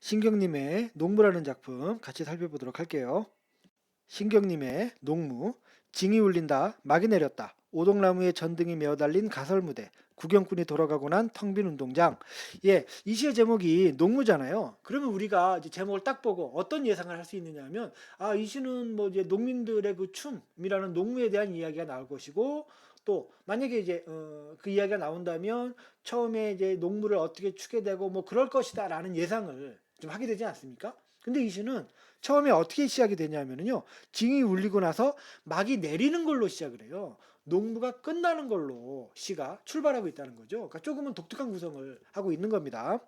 신경님의 농무라는 작품 같이 살펴보도록 할게요. 신경님의 농무 징이 울린다 막이 내렸다 오동나무에 전등이 메어 달린 가설무대 구경꾼이 돌아가고 난 텅 빈 운동장 예, 이 시의 제목이 농무잖아요. 그러면 우리가 이제 제목을 딱 보고 어떤 예상을 할 수 있느냐면 아, 이 시는 뭐 이제 농민들의 그 춤이라는 농무에 대한 이야기가 나올 것이고 또 만약에 이제 어, 그 이야기가 나온다면 처음에 이제 농무를 어떻게 추게 되고 뭐 그럴 것이다라는 예상을 좀 하게 되지 않습니까? 근데 이 시는 처음에 어떻게 시작이 되냐면요. 징이 울리고 나서 막이 내리는 걸로 시작을 해요. 농부가 끝나는 걸로 시가 출발하고 있다는 거죠. 그러니까 조금은 독특한 구성을 하고 있는 겁니다.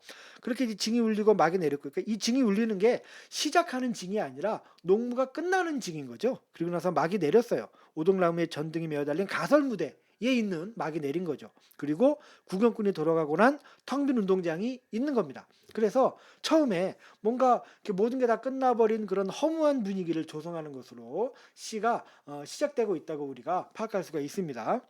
그렇게 이제 징이 울리고 막이 내렸고, 그러니까 이 징이 울리는 게 시작하는 징이 아니라 농부가 끝나는 징인 거죠. 그리고 나서 막이 내렸어요. 오동나무에 전등이 메어 달린 가설 무대 에 있는 막이 내린 거죠. 그리고 구경꾼이 돌아가고 난 텅 빈 운동장이 있는 겁니다. 그래서 처음에 뭔가 모든 게 다 끝나버린 그런 허무한 분위기를 조성하는 것으로 시가 어, 시작되고 있다고 우리가 파악할 수가 있습니다.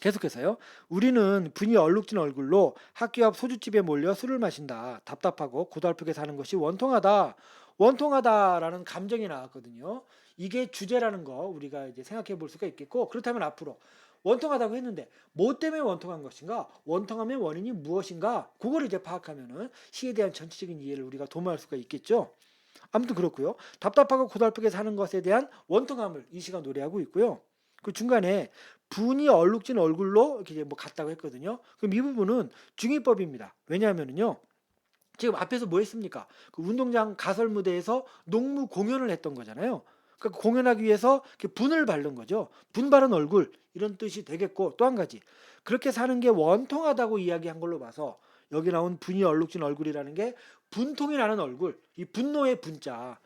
계속해서요. 우리는 분이 얼룩진 얼굴로 학교 앞 소주집에 몰려 술을 마신다. 답답하고 고달프게 사는 것이 원통하다. 원통하다라는 감정이 나왔거든요. 이게 주제라는 거 우리가 이제 생각해 볼 수가 있겠고 그렇다면 앞으로 원통하다고 했는데 뭐 때문에 원통한 것인가? 원통함의 원인이 무엇인가? 그거를 이제 파악하면은 시에 대한 전체적인 이해를 우리가 도모할 수가 있겠죠. 아무튼 그렇고요. 답답하고 고달프게 사는 것에 대한 원통함을 이 시가 노래하고 있고요. 그 중간에 분이 얼룩진 얼굴로 이렇게 뭐 갔다고 했거든요. 그럼 이 부분은 중의법입니다. 왜냐하면은요. 지금 앞에서 뭐 했습니까? 그 운동장 가설 무대에서 농무 공연을 했던 거잖아요. 그러니까 공연하기 위해서 분을 바른 거죠. 분 바른 얼굴 이런 뜻이 되겠고 또 한 가지 그렇게 사는 게 원통하다고 이야기한 걸로 봐서 여기 나온 분이 얼룩진 얼굴이라는 게 분통이 나는 얼굴 이 분노의 분자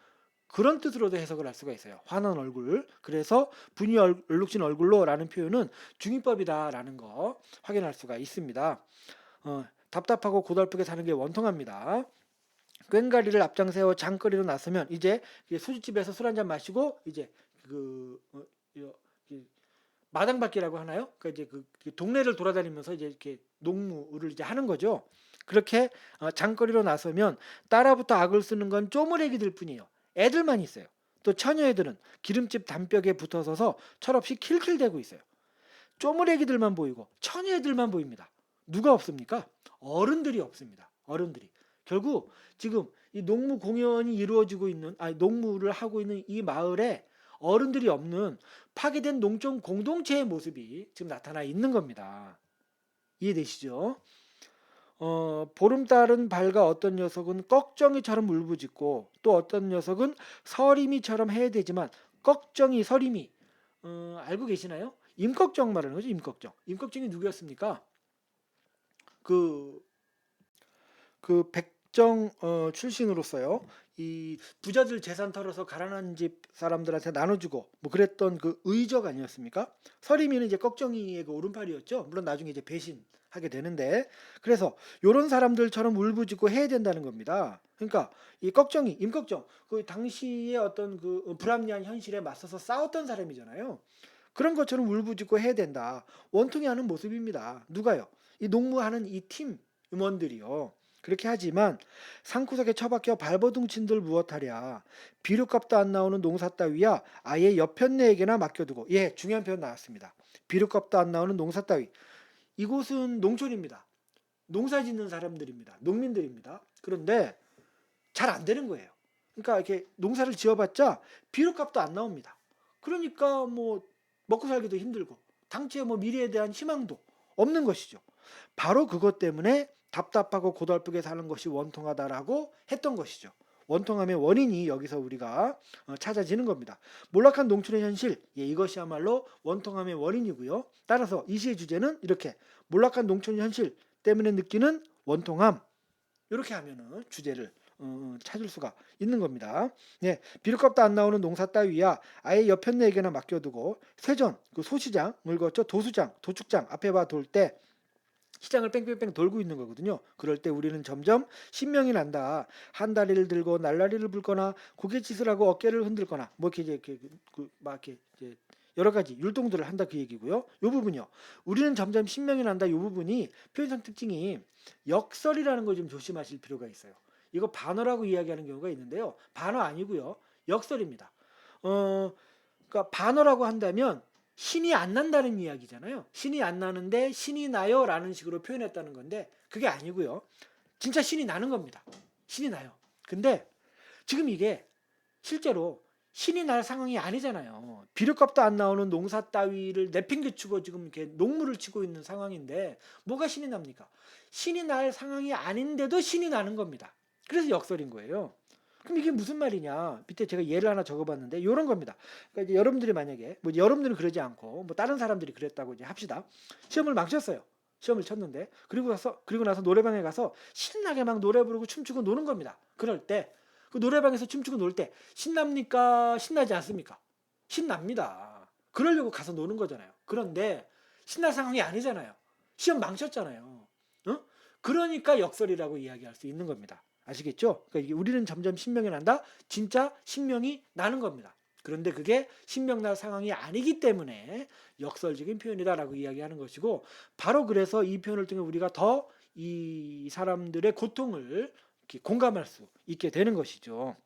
그런 뜻으로도 해석을 할 수가 있어요. 화난 얼굴. 그래서 분이 얼- 얼룩진 얼굴로라는 표현은 중의법이다라는 거 확인할 수가 있습니다. 어, 답답하고 고달프게 사는 게 원통합니다. 꽹가리를 앞장 세워 장거리로 나서면 이제 이게 술집에서 술 한잔 마시고 이제 그 어, 요- 이 마당밟기라고 하나요? 그 이제 그, 그 동네를 돌아다니면서 이제 이렇게 농무를 이제 하는 거죠. 그렇게 어, 장거리로 나서면 따라붙어 악을 쓰는 건 쪼무레기들 뿐이에요. 애들만 있어요. 또 처녀애들은 기름집 담벽에 붙어서서 철없이 킬킬대고 있어요. 쪼무레기들만 보이고 처녀애들만 보입니다. 누가 없습니까? 어른들이 없습니다. 어른들이. 결국 지금 이 농무 공연이 이루어지고 있는 아니 농무를 하고 있는 이 마을에 어른들이 없는 파괴된 농촌 공동체의 모습이 지금 나타나 있는 겁니다. 이해되시죠? 어, 보름달은 밝아 어떤 녀석은 꺽정이처럼 울부짖고 또 어떤 녀석은 서림이처럼 해야 되지만 꺽정이 서림이 어, 알고 계시나요? 임꺽정 말하는 거죠. 임꺽정. 임꺽정이 누구였습니까? 그, 그 백정 어, 출신으로서요. 이 부자들 재산 털어서 가난한 집 사람들한테 나눠주고 뭐 그랬던 그 의적 아니었습니까? 서림이는 이제 꺽정이의 그 오른팔이었죠. 물론 나중에 이제 배신하게 되는데 그래서 요런 사람들처럼 울부짖고 해야 된다는 겁니다. 그러니까 이 꺽정이 임꺽정 그 당시의 어떤 그 불합리한 현실에 맞서서 싸웠던 사람이잖아요. 그런 것처럼 울부짖고 해야 된다. 원통이 하는 모습입니다. 누가요? 이 농무하는 이 팀 임원들이요. 그렇게 하지만 산구석에 처박혀 발버둥친들 무엇하랴. 비료값도 안 나오는 농사 따위야 아예 옆편네에게나 맡겨두고. 예 중요한 표현 나왔습니다. 비료값도 안 나오는 농사 따위. 이곳은 농촌입니다. 농사 짓는 사람들입니다. 농민들입니다. 그런데 잘 안 되는 거예요. 그러니까 이렇게 농사를 지어봤자 비료값도 안 나옵니다. 그러니까 뭐 먹고 살기도 힘들고 당초에 뭐 미래에 대한 희망도 없는 것이죠. 바로 그것 때문에 답답하고 고달프게 사는 것이 원통하다라고 했던 것이죠. 원통함의 원인이 여기서 우리가 어, 찾아지는 겁니다. 몰락한 농촌의 현실, 예, 이것이야말로 원통함의 원인이고요. 따라서 이 시의 주제는 이렇게 몰락한 농촌 현실 때문에 느끼는 원통함 이렇게 하면은 주제를 어, 찾을 수가 있는 겁니다. 네, 비료값도 안 나오는 농사 따위야 아예 옆편네에게나 맡겨두고 세전 그 소시장을 거쳐 도수장, 도축장 앞에 봐돌때 시장을 뺑뺑뺑 돌고 있는 거거든요. 그럴 때 우리는 점점 신명이 난다. 한 다리를 들고 날라리를 불거나 고갯짓을 하고 어깨를 흔들거나 뭐 이렇게 이제 이렇게 그, 막 이렇게 이제 여러 가지 율동들을 한다 그 얘기고요. 요 부분이요. 우리는 점점 신명이 난다. 요 부분이 표현상 특징이 역설이라는 걸 좀 조심하실 필요가 있어요. 이거 반어라고 이야기하는 경우가 있는데요. 반어 아니고요. 역설입니다. 어, 그러니까 반어라고 한다면 신이 안 난다는 이야기잖아요. 신이 안 나는데 신이 나요 라는 식으로 표현했다는 건데 그게 아니고요. 진짜 신이 나는 겁니다. 신이 나요. 근데 지금 이게 실제로 신이 날 상황이 아니잖아요. 비료값도 안 나오는 농사 따위를 내팽개치고 지금 이렇게 농물을 치고 있는 상황인데 뭐가 신이 납니까? 신이 날 상황이 아닌데도 신이 나는 겁니다. 그래서 역설인 거예요. 그럼 이게 무슨 말이냐? 밑에 제가 예를 하나 적어봤는데 이런 겁니다. 그러니까 이제 여러분들이 만약에 뭐 여러분들은 그러지 않고 뭐 다른 사람들이 그랬다고 이제 합시다. 시험을 망쳤어요. 시험을 쳤는데 그리고 가서 그리고 나서 노래방에 가서 신나게 막 노래 부르고 춤추고 노는 겁니다. 그럴 때 그 노래방에서 춤추고 놀 때 신납니까? 신나지 않습니까? 신납니다. 그러려고 가서 노는 거잖아요. 그런데 신날 상황이 아니잖아요. 시험 망쳤잖아요. 어? 그러니까 역설이라고 이야기할 수 있는 겁니다. 아시겠죠? 그러니까 우리는 점점 신명이 난다. 진짜 신명이 나는 겁니다. 그런데 그게 신명날 상황이 아니기 때문에 역설적인 표현이다라고 이야기하는 것이고 바로 그래서 이 표현을 통해 우리가 더 이 사람들의 고통을 공감할 수 있게 되는 것이죠.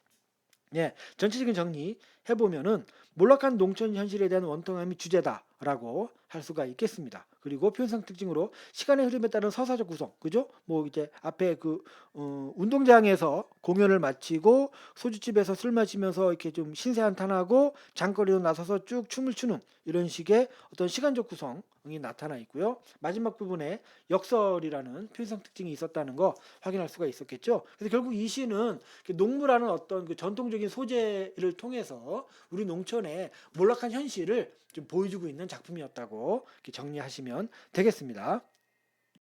예, 전체적인 정리 해 보면은 몰락한 농촌 현실에 대한 원통함이 주제다 라고 할 수가 있겠습니다. 그리고 표현상 특징으로 시간의 흐름에 따른 서사적 구성, 그죠? 뭐 이제 앞에 그 어, 운동장에서 공연을 마치고 소주집에서 술 마시면서 이렇게 좀 신세 한탄하고 장거리로 나서서 쭉 춤을 추는 이런 식의 어떤 시간적 구성이 나타나 있고요. 마지막 부분에 역설이라는 표현상 특징이 있었다는 거 확인할 수가 있었겠죠. 그래서 결국 이 시는 그 농무라는 어떤 그 전통적인 소재를 통해서 우리 농촌의 몰락한 현실을 좀 보여주고 있는 작품이었다고 정리하시면 되겠습니다.